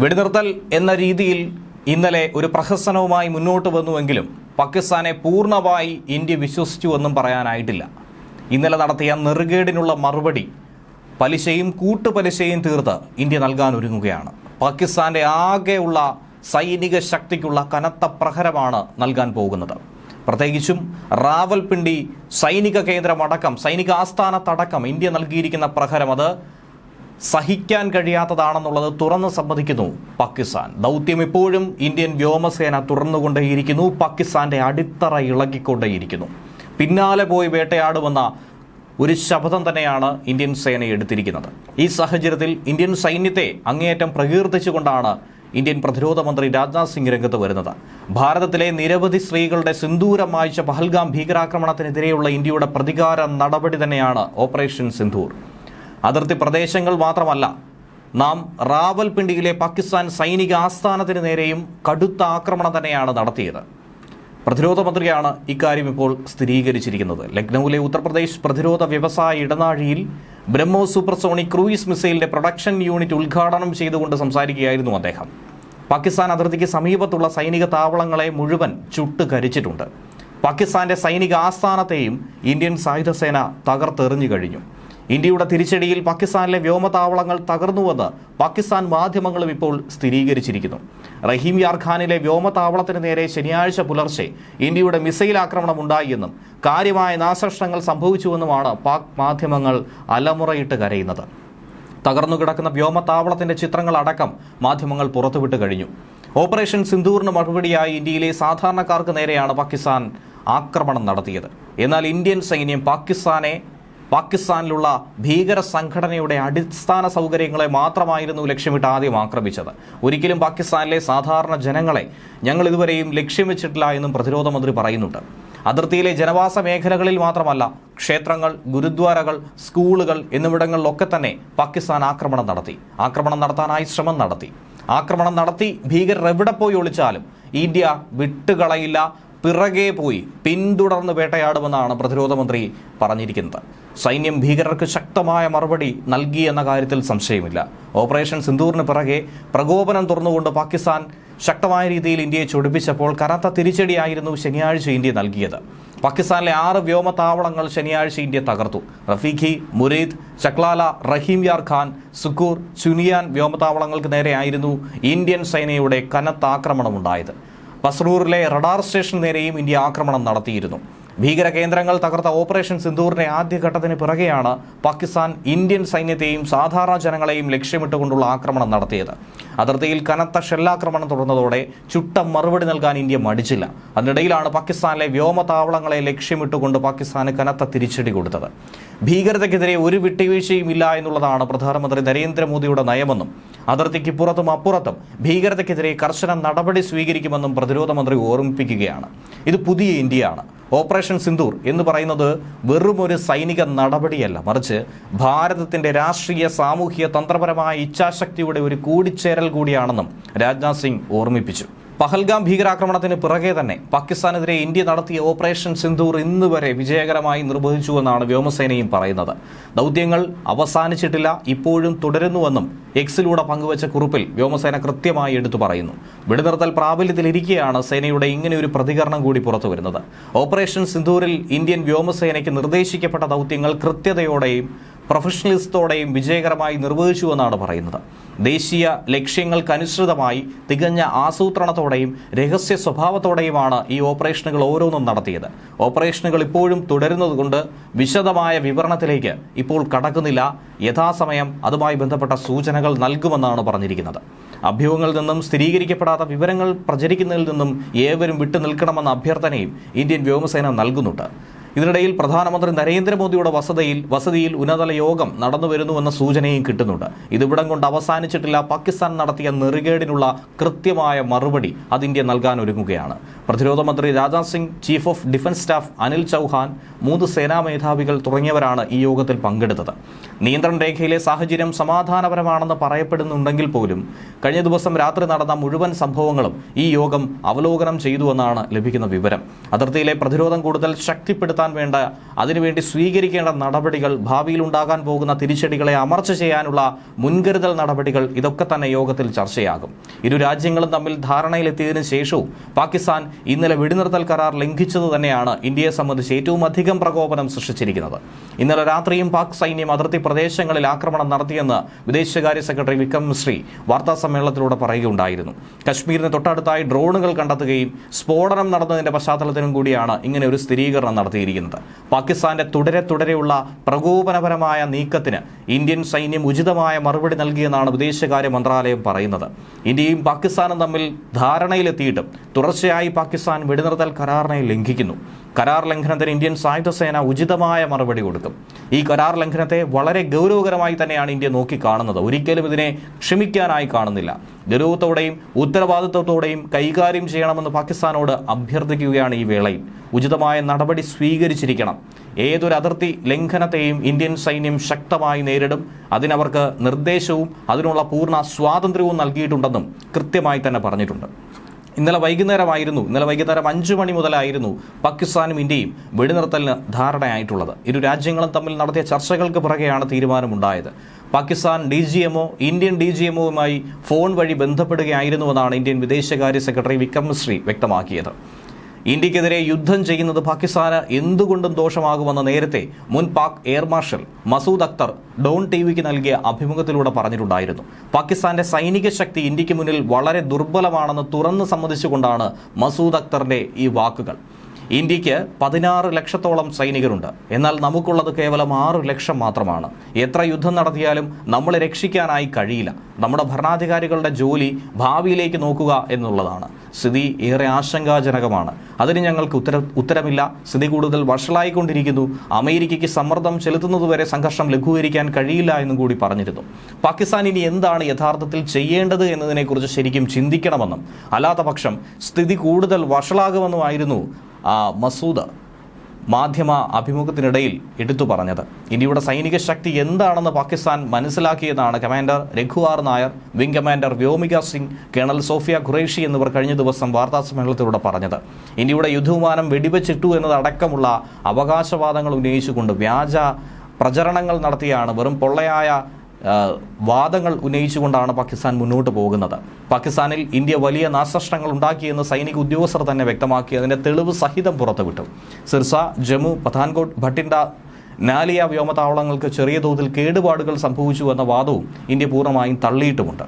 വെടിനിർത്തൽ എന്ന രീതിയിൽ ഇന്നലെ ഒരു പ്രഹസനവുമായി മുന്നോട്ട് വന്നുവെങ്കിലും പാകിസ്ഥാനെ പൂർണമായി ഇന്ത്യ വിശ്വസിച്ചുവെന്നും പറയാനായിട്ടില്ല. ഇന്നലെ നടത്തിയ നെറുകേടിനുള്ള മറുപടി പലിശയും കൂട്ടുപലിശയും തീർത്ത് ഇന്ത്യ നൽകാൻ ഒരുങ്ങുകയാണ്. പാകിസ്ഥാന്റെ ആകെയുള്ള സൈനിക ശക്തിക്കുള്ള കനത്ത പ്രഹരമാണ് നൽകാൻ പോകുന്നത്. പ്രത്യേകിച്ചും റാവൽപിണ്ടി സൈനിക കേന്ദ്രമടക്കം സൈനിക ആസ്ഥാനത്തടക്കം ഇന്ത്യ നൽകിയിരിക്കുന്ന പ്രഹരം അത് സഹിക്കാൻ കഴിയാത്തതാണെന്നുള്ളത് തുറന്നു സമ്മതിക്കുന്നു പാകിസ്ഥാൻ. ദൗത്യം ഇപ്പോഴും ഇന്ത്യൻ വ്യോമസേന തുറന്നുകൊണ്ടേയിരിക്കുന്നു. പാകിസ്ഥാന്റെ അടിത്തറ ഇളകിക്കൊണ്ടേയിരിക്കുന്നു. പിന്നാലെ പോയി വേട്ടയാടുമെന്ന ഒരു ശപഥം തന്നെയാണ് ഇന്ത്യൻ സേന എടുത്തിരിക്കുന്നത്. ഈ സാഹചര്യത്തിൽ ഇന്ത്യൻ സൈന്യത്തെ അങ്ങേയറ്റം പ്രകീർത്തിച്ചുകൊണ്ടാണ് ഇന്ത്യൻ പ്രതിരോധ മന്ത്രി രാജ്നാഥ് സിംഗ് രംഗത്ത് വരുന്നത്. ഭാരതത്തിലെ നിരവധി സ്ത്രീകളുടെ സിന്ദൂരം വായിച്ച പഹൽഗാം ഭീകരാക്രമണത്തിനെതിരെയുള്ള ഇന്ത്യയുടെ പ്രതികാര നടപടി തന്നെയാണ് ഓപ്പറേഷൻ സിന്ധൂർ. അതിർത്തി പ്രദേശങ്ങൾ മാത്രമല്ല നാം റാവൽപിണ്ടിയിലെ പാകിസ്ഥാൻ സൈനിക ആസ്ഥാനത്തിന് നേരെയും കടുത്ത ആക്രമണം തന്നെയാണ് നടത്തിയത്. പ്രതിരോധ മന്ത്രിയാണ് ഇക്കാര്യം ഇപ്പോൾ സ്ഥിരീകരിച്ചിരിക്കുന്നത്. ലക്നൌവിലെ ഉത്തർപ്രദേശ് പ്രതിരോധ വ്യവസായ ഇടനാഴിയിൽ ബ്രഹ്മോ സൂപ്പർസോണിക് ക്രൂയിസ് മിസൈലിന്റെ പ്രൊഡക്ഷൻ യൂണിറ്റ് ഉദ്ഘാടനം ചെയ്തുകൊണ്ട് സംസാരിക്കുകയായിരുന്നു അദ്ദേഹം. പാകിസ്ഥാൻ അതിർത്തിക്ക് സമീപത്തുള്ള സൈനിക താവളങ്ങളെ മുഴുവൻ ചുട്ട് കരിച്ചിട്ടുണ്ട് പാകിസ്ഥാന്റെ സൈനിക ആസ്ഥാനത്തെയും ഇന്ത്യൻ സായുധസേന തകർത്തെറിഞ്ഞു കഴിഞ്ഞു. ഇന്ത്യയുടെ തിരിച്ചടിയിൽ പാകിസ്ഥാനിലെ വ്യോമതാവളങ്ങൾ തകർന്നുവെന്ന് പാകിസ്ഥാൻ മാധ്യമങ്ങളും ഇപ്പോൾ സ്ഥിരീകരിച്ചിരിക്കുന്നു. റഹീം യാർഖാനിലെ വ്യോമതാവളത്തിന് നേരെ ശനിയാഴ്ച പുലർച്ചെ ഇന്ത്യയുടെ മിസൈൽ ആക്രമണം ഉണ്ടായിയെന്നും കാര്യമായ നാശനഷ്ടങ്ങൾ സംഭവിച്ചുവെന്നുമാണ് പാക് മാധ്യമങ്ങൾ അലമുറയിട്ട് കരയുന്നത്. തകർന്നു കിടക്കുന്ന വ്യോമതാവളത്തിന്റെ ചിത്രങ്ങൾ അടക്കം മാധ്യമങ്ങൾ പുറത്തുവിട്ട് കഴിഞ്ഞു. ഓപ്പറേഷൻ സിന്ദൂറിന് മറുപടിയായി ഇന്ത്യയിലെ സാധാരണക്കാർക്ക് നേരെയാണ് പാകിസ്ഥാൻ ആക്രമണം നടത്തിയത്. എന്നാൽ ഇന്ത്യൻ സൈന്യം പാകിസ്ഥാനെ പാകിസ്ഥാനിലുള്ള ഭീകര സംഘടനയുടെ അടിസ്ഥാന സൗകര്യങ്ങളെ മാത്രമായിരുന്നു ലക്ഷ്യമിട്ട് ആദ്യം ആക്രമിച്ചത്. ഒരിക്കലും പാകിസ്ഥാനിലെ സാധാരണ ജനങ്ങളെ ഞങ്ങൾ ഇതുവരെയും ലക്ഷ്യം വെച്ചിട്ടില്ല എന്നും പ്രതിരോധ മന്ത്രി പറയുന്നുണ്ട്. അതിർത്തിയിലെ ജനവാസ മേഖലകളിൽ മാത്രമല്ല ക്ഷേത്രങ്ങൾ ഗുരുദ്വാരകൾ സ്കൂളുകൾ എന്നിവിടങ്ങളിലൊക്കെ തന്നെ പാകിസ്ഥാൻ ആക്രമണം നടത്തി. ആക്രമണം നടത്താനായി ശ്രമം നടത്തി. ആക്രമണം നടത്തി ഭീകരർ എവിടെ പോയി ഒളിച്ചാലും ഇന്ത്യ വിട്ടുകളയില്ല പിറകെ പോയി പിന്തുടർന്ന് വേട്ടയാടുമെന്നാണ് പ്രതിരോധ മന്ത്രി പറഞ്ഞിരിക്കുന്നത്. സൈന്യം ഭീകരർക്ക് ശക്തമായ മറുപടി നൽകി എന്ന കാര്യത്തിൽ സംശയമില്ല. ഓപ്പറേഷൻ സിന്ദൂറിന് പിറകെ പ്രകോപനം തുറന്നുകൊണ്ട് പാകിസ്ഥാൻ ശക്തമായ രീതിയിൽ ഇന്ത്യയെ ചൊടിപ്പിച്ചപ്പോൾ കനത്ത തിരിച്ചടിയായിരുന്നു ശനിയാഴ്ച ഇന്ത്യ നൽകിയത്. പാകിസ്ഥാനിലെ ആറ് വ്യോമതാവളങ്ങൾ ശനിയാഴ്ച ഇന്ത്യ തകർത്തു. റഫീഖി മുരീദ് ചക്ലാല റഹീം യാർ ഖാൻ സുക്കൂർ ചുനിയാൻ വ്യോമതാവളങ്ങൾക്ക് നേരെയായിരുന്നു ഇന്ത്യൻ സേനയുടെ കനത്ത ആക്രമണമുണ്ടായത്. പസ്രൂറിലെ റഡാർ സ്റ്റേഷന് നേരെയും ഇന്ത്യ ആക്രമണം നടത്തിയിരുന്നു. ഭീകര കേന്ദ്രങ്ങൾ തകർത്ത ഓപ്പറേഷൻ സിന്ധൂറിന്റെ ആദ്യഘട്ടത്തിന് പിറകെയാണ് പാകിസ്ഥാൻ ഇന്ത്യൻ സൈന്യത്തെയും സാധാരണ ജനങ്ങളെയും ലക്ഷ്യമിട്ടുകൊണ്ടുള്ള ആക്രമണം നടത്തിയത്. അതിർത്തിയിൽ കനത്ത ഷെല്ലാക്രമണം തുടർന്നതോടെ ചുട്ട മറുപടി നൽകാൻ ഇന്ത്യ മടിച്ചില്ല. അതിനിടയിലാണ് പാകിസ്ഥാനിലെ വ്യോമ താവളങ്ങളെ ലക്ഷ്യമിട്ടുകൊണ്ട് പാകിസ്ഥാന് കനത്ത തിരിച്ചടി കൊടുത്തത്. ഭീകരതയ്ക്കെതിരെ ഒരു വിട്ടുവീഴ്ചയും ഇല്ല എന്നുള്ളതാണ് പ്രധാനമന്ത്രി നരേന്ദ്രമോദിയുടെ നയമെന്നും അതിർത്തിക്ക് പുറത്തും അപ്പുറത്തും ഭീകരതയ്ക്കെതിരെ കർശന നടപടി സ്വീകരിക്കുമെന്നും പ്രതിരോധ മന്ത്രി ഓർമ്മിപ്പിക്കുകയാണ്. ഇത് പുതിയ ഇന്ത്യയാണ്. ഓപ്പറേഷൻ സിന്ദൂർ എന്ന് പറയുന്നത് വെറും ഒരു സൈനിക നടപടിയല്ല. മറിച്ച് ഭാരതത്തിന്റെ രാഷ്ട്രീയ സാമൂഹിക തന്ത്രപരമായ ഇച്ഛാശക്തിയുടെ ഒരു കൂടിച്ചേരൽ കൂടിയാണെന്നും രാജ്നാഥ് സിംഗ് ഓർമ്മിപ്പിച്ചു. പഹൽഗാം ഭീകരാക്രമണത്തിന് പിറകെ തന്നെ പാകിസ്ഥാനെതിരെ ഇന്ത്യ നടത്തിയ ഓപ്പറേഷൻ സിന്ധൂർ ഇന്ന് വരെ വിജയകരമായി നിർവഹിച്ചുവെന്നാണ് വ്യോമസേനയും പറയുന്നത്. ദൗത്യങ്ങൾ അവസാനിച്ചിട്ടില്ല ഇപ്പോഴും തുടരുന്നുവെന്നും എക്സിലൂടെ പങ്കുവച്ച കുറിപ്പിൽ വ്യോമസേന കൃത്യമായി എടുത്തു പറയുന്നു. വെടിനിർത്തൽ പ്രാബല്യത്തിലിരിക്കെയാണ് സേനയുടെ ഇങ്ങനെ ഒരു പ്രതികരണം കൂടി പുറത്തു വരുന്നത് ഓപ്പറേഷൻ സിന്ധൂരിൽ ഇന്ത്യൻ വ്യോമസേനയ്ക്ക് നിർദ്ദേശിക്കപ്പെട്ട ദൗത്യങ്ങൾ കൃത്യതയോടെയും പ്രൊഫഷണലിസത്തോടെയും വിജയകരമായി നിർവഹിച്ചുവെന്നാണ് പറയുന്നത്. ദേശീയ ലക്ഷ്യങ്ങൾക്കനുസൃതമായി തികഞ്ഞ ആസൂത്രണത്തോടെയും രഹസ്യ സ്വഭാവത്തോടെയുമാണ് ഈ ഓപ്പറേഷനുകൾ ഓരോന്നും നടത്തിയത്. ഓപ്പറേഷനുകൾ ഇപ്പോഴും തുടരുന്നതുകൊണ്ട് വിശദമായ വിവരണത്തിലേക്ക് ഇപ്പോൾ കടക്കുന്നില്ല. യഥാസമയം അതുമായി ബന്ധപ്പെട്ട സൂചനകൾ നൽകുമെന്നാണ് പറഞ്ഞിരിക്കുന്നത്. അഭ്യൂഹങ്ങളിൽ നിന്നും സ്ഥിരീകരിക്കപ്പെടാത്ത വിവരങ്ങൾ പ്രചരിക്കുന്നതിൽ നിന്നും ഏവരും വിട്ടുനിൽക്കണമെന്ന അഭ്യർത്ഥനയും ഇന്ത്യൻ വ്യോമസേന നൽകുന്നുണ്ട്. ഇതിനിടയിൽ പ്രധാനമന്ത്രി നരേന്ദ്രമോദിയുടെ വസതിയിൽ വസതിയിൽ ഉന്നതല യോഗം നടന്നു വരുന്നുവെന്ന സൂചനയും കിട്ടുന്നുണ്ട്. ഇതിവിടം കൊണ്ട് അവസാനിച്ചിട്ടില്ല. പാകിസ്ഥാൻ നടത്തിയ നെറുകേടിനുള്ള കൃത്യമായ മറുപടി അത് ഇന്ത്യ നൽകാൻ ഒരുങ്ങുകയാണ്. പ്രതിരോധ മന്ത്രി Rajnath Singh chief of defence staff Anil Chauhan മൂന്ന് സേനാ മേധാവികൾ തുടങ്ങിയവരാണ് ഈ യോഗത്തിൽ പങ്കെടുത്തത്. നിയന്ത്രണ രേഖയിലെ സാഹചര്യം സമാധാനപരമാണെന്ന് പറയപ്പെടുന്നുണ്ടെങ്കിൽ പോലും കഴിഞ്ഞ ദിവസം രാത്രി നടന്ന മുഴുവൻ സംഭവങ്ങളും ഈ യോഗം അവലോകനം ചെയ്തുവെന്നാണ് ലഭിക്കുന്ന വിവരം. അതിർത്തിയിലെ പ്രതിരോധം കൂടുതൽ ശക്തിപ്പെടുത്താൻ രക്ഷപ്പെടുത്താൻ വേണ്ട അതിനുവേണ്ടി സ്വീകരിക്കേണ്ട നടപടികൾ ഭാവിയിൽ ഉണ്ടാകാൻ പോകുന്ന തിരിച്ചടികളെ അമർച്ച ചെയ്യാനുള്ള മുൻകരുതൽ നടപടികൾ ഇതൊക്കെ തന്നെ യോഗത്തിൽ ചർച്ചയാകും. ഇരു രാജ്യങ്ങളും തമ്മിൽ ധാരണയിലെത്തിയതിനു ശേഷവും പാകിസ്ഥാൻ ഇന്നലെ വെടിനിർത്തൽ കരാർ ലംഘിച്ചത് തന്നെയാണ് ഇന്ത്യയെ സംബന്ധിച്ച് ഏറ്റവും അധികം പ്രകോപനം സൃഷ്ടിച്ചിരിക്കുന്നത്. ഇന്നലെ രാത്രിയും പാക് സൈന്യം അതിർത്തി പ്രദേശങ്ങളിൽ ആക്രമണം നടത്തിയെന്ന് വിദേശകാര്യ സെക്രട്ടറി വിക്രം മിശ്രി വാർത്താ സമ്മേളനത്തിലൂടെ പറയുകയുണ്ടായിരുന്നു. കശ്മീരിന് തൊട്ടടുത്തായി ഡ്രോണുകൾ കണ്ടെത്തുകയും സ്ഫോടനം നടന്നതിന്റെ പശ്ചാത്തലത്തിലും കൂടിയാണ് ഇങ്ങനെ ഒരു സ്ഥിരീകരണം നടത്തിയിരിക്കുന്നത്. പാകിസ്ഥാന്റെ തുടരെ തുടരെയുള്ള പ്രകോപനപരമായ നീക്കത്തിന് ഇന്ത്യൻ സൈന്യം ഉചിതമായ മറുപടി നൽകിയെന്നാണ് വിദേശകാര്യ മന്ത്രാലയം പറയുന്നത്. ഇന്ത്യയും പാകിസ്ഥാനും തമ്മിൽ ധാരണയിലെത്തിയിട്ടും തുടർച്ചയായി പാകിസ്ഥാൻ വെടിനിർത്തൽ കരാറിനെ ലംഘിക്കുന്നു. കരാർ ലംഘനത്തിന് ഇന്ത്യൻ സായുധസേന ഉചിതമായ മറുപടി കൊടുക്കും. ഈ കരാർ ലംഘനത്തെ വളരെ ഗൗരവകരമായി തന്നെയാണ് ഇന്ത്യ നോക്കിക്കാണുന്നത്. ഒരിക്കലും ഇതിനെ ക്ഷമിക്കാനായി കാണുന്നില്ല. ഗൗരവത്തോടെയും ഉത്തരവാദിത്വത്തോടെയും കൈകാര്യം ചെയ്യണമെന്ന് പാകിസ്ഥാനോട് അഭ്യർത്ഥിക്കുകയാണ് ഈ വേളയിൽ. ഉചിതമായ നടപടി സ്വീകരിച്ചിരിക്കണം. ഏതൊരു അതിർത്തി ലംഘനത്തെയും ഇന്ത്യൻ സൈന്യം ശക്തമായി നേരിടും. അതിനവർക്ക് നിർദ്ദേശവും അതിനുള്ള പൂർണ സ്വാതന്ത്ര്യവും നൽകിയിട്ടുണ്ടെന്നും കൃത്യമായി തന്നെ പറഞ്ഞിട്ടുണ്ട്. ഇന്നലെ വൈകുന്നേരമായിരുന്നു. ഇന്നലെ വൈകുന്നേരം അഞ്ചു മണി മുതലായിരുന്നു പാകിസ്ഥാനും ഇന്ത്യയും വെടിനിർത്തലിന് ധാരണയായിട്ടുള്ളത്. ഇരു രാജ്യങ്ങളും തമ്മിൽ നടത്തിയ ചർച്ചകൾക്ക് പുറകെയാണ് തീരുമാനമുണ്ടായത്. Pakistan D G MO Indian D G എംഒവുമായി phone വഴി ബന്ധപ്പെടുകയായിരുന്നുവെന്നാണ് ഇന്ത്യൻ വിദേശകാര്യ സെക്രട്ടറി വിക്രം മിശ്രി വ്യക്തമാക്കിയത്. ഇന്ത്യക്കെതിരെ യുദ്ധം ചെയ്യുന്നത് പാകിസ്ഥാന് എന്തുകൊണ്ടും ദോഷമാകുമെന്ന് നേരത്തെ മുൻ Pak air marshal Masood Akhtar Dawn T വിക്ക് നൽകിയ അഭിമുഖത്തിലൂടെ പറഞ്ഞിട്ടുണ്ടായിരുന്നു. പാകിസ്ഥാന്റെ സൈനിക ശക്തി ഇന്ത്യയ്ക്ക് മുന്നിൽ വളരെ ദുർബലമാണെന്ന് തുറന്ന് സമ്മതിച്ചുകൊണ്ടാണ് മസൂദ് അക്തറിന്റെ ഈ വാക്കുകൾ. ഇന്ത്യയ്ക്ക് പതിനാറ് ലക്ഷത്തോളം സൈനികരുണ്ട്. എന്നാൽ നമുക്കുള്ളത് കേവലം ആറ് ലക്ഷം മാത്രമാണ്. എത്ര യുദ്ധം നടത്തിയാലും നമ്മളെ രക്ഷിക്കാനായി കഴിയില്ല. നമ്മുടെ ഭരണാധികാരികളുടെ ജോലി ഭാവിയിലേക്ക് നോക്കുക എന്നുള്ളതാണ്. സ്ഥിതി ഏറെ ആശങ്കാജനകമാണ്. അതിന് ഞങ്ങൾക്ക് ഉത്തര ഉത്തരമില്ല. സ്ഥിതി കൂടുതൽ വഷളായിക്കൊണ്ടിരിക്കുന്നു. അമേരിക്കയ്ക്ക് സമ്മർദ്ദം ചെലുത്തുന്നതുവരെ സംഘർഷം ലഘൂകരിക്കാൻ കഴിയില്ല എന്നും കൂടി പറഞ്ഞിരുന്നു. പാകിസ്ഥാൻ ഇനി എന്താണ് യഥാർത്ഥത്തിൽ ചെയ്യേണ്ടത് എന്നതിനെക്കുറിച്ച് ശരിക്കും ചിന്തിക്കണമെന്നും അല്ലാത്ത സ്ഥിതി കൂടുതൽ വഷളാകുമെന്നുമായിരുന്നു മസൂദ് മാധ്യമ അഭിമുഖത്തിനിടയിൽ എടുത്തു പറഞ്ഞത്. ഇന്ത്യയുടെ സൈനിക ശക്തി എന്താണെന്ന് പാകിസ്ഥാൻ മനസ്സിലാക്കിയതാണ് commander രഘുവാർ Nair wing commander Vyomika Singh colonel Sofiya Qureshi എന്നിവർ കഴിഞ്ഞ ദിവസം വാർത്താ സമ്മേളനത്തിലൂടെ പറഞ്ഞത്. ഇന്ത്യയുടെ യുദ്ധവിമാനം വെടിവെച്ചിട്ടു എന്നതടക്കമുള്ള അവകാശവാദങ്ങൾ ഉന്നയിച്ചുകൊണ്ട് വ്യാജ പ്രചരണങ്ങൾ നടത്തിയാണ് വെറും പൊള്ളയായ വാദങ്ങൾ ഉന്നയിച്ചുകൊണ്ടാണ് പാകിസ്ഥാൻ മുന്നോട്ട് പോകുന്നത്. പാകിസ്ഥാനിൽ ഇന്ത്യ വലിയ നാശനഷ്ടങ്ങൾ ഉണ്ടാക്കിയെന്ന് സൈനിക ഉദ്യോഗസ്ഥർ തന്നെ വ്യക്തമാക്കി അതിന്റെ തെളിവ് സഹിതം പുറത്തുവിട്ടു. സിർസ ജമ്മു പത്താൻകോട്ട് ഭട്ടിൻഡ നാലിയ വ്യോമതാവളങ്ങൾക്ക് ചെറിയ തോതിൽ കേടുപാടുകൾ സംഭവിച്ചു എന്ന വാദവും ഇന്ത്യ പൂർണമായും തള്ളിയിട്ടുമുണ്ട്.